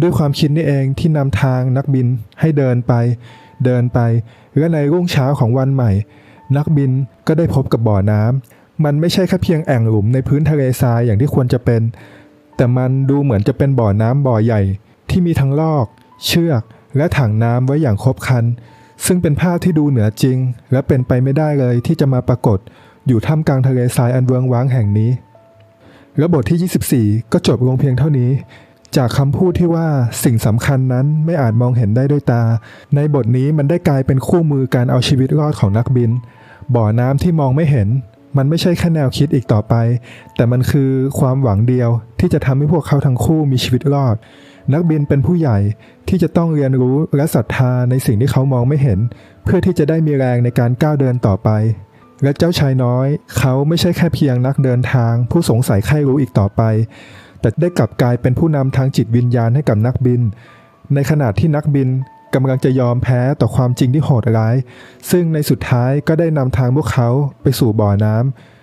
ด้วยความคิดนี่เองที่นำทางนักบินให้เดินไป เดินไปและในรุ่งเช้าของวันใหม่ นักบินก็ได้พบกับบ่อน้ำมันไม่ใช่แค่เพียงแอ่งหลุมในพื้นทะเลทรายอย่างที่ควรจะเป็น แต่มันดูเหมือนจะเป็นบ่อน้ำบ่อใหญ่ ที่มีทั้งลอก เชือก และถังน้ำไว้อย่างครบครัน ซึ่งเป็นภาพที่ดูเหนือจริง และเป็นไปไม่ได้เลยที่จะมาปรากฏ อยู่ท่ามกลางทะเลทรายอันเวิงว้างแห่งนี้และบทที่ 24 ก็จบลงเพียงเท่านี้ จากคำพูดที่ว่าสิ่งสำคัญนั้นไม่อาจมองเห็นได้ด้วยตา ในบทนี้มันได้กลายเป็นคู่มือการเอาชีวิตรอดของนักบิน บ่อน้ำที่มองไม่เห็น มันไม่ใช่แค่แนวคิดอีกต่อไป แต่มันคือความหวังเดียวที่จะทำให้พวกเขาทั้งคู่มีชีวิตรอด นักบินเป็นผู้ใหญ่ที่จะต้องเรียนรู้และศรัทธาในสิ่งที่เขามองไม่เห็น เพื่อที่จะได้มีแรงในการก้าวเดินต่อไปและเจ้าชายน้อย เขาไม่ใช่แค่เพียงนักเดินทาง ผู้สงสัยใครรู้อีกต่อไป แต่ได้กลับกลายเป็นผู้นำทางจิตวิญญาณให้กับนักบิน ในขณะที่นักบินกำลังจะยอมแพ้ต่อความจริงที่โหดร้าย ซึ่งในสุดท้ายก็ได้นำทางพวกเขาไปสู่บ่อน้ำ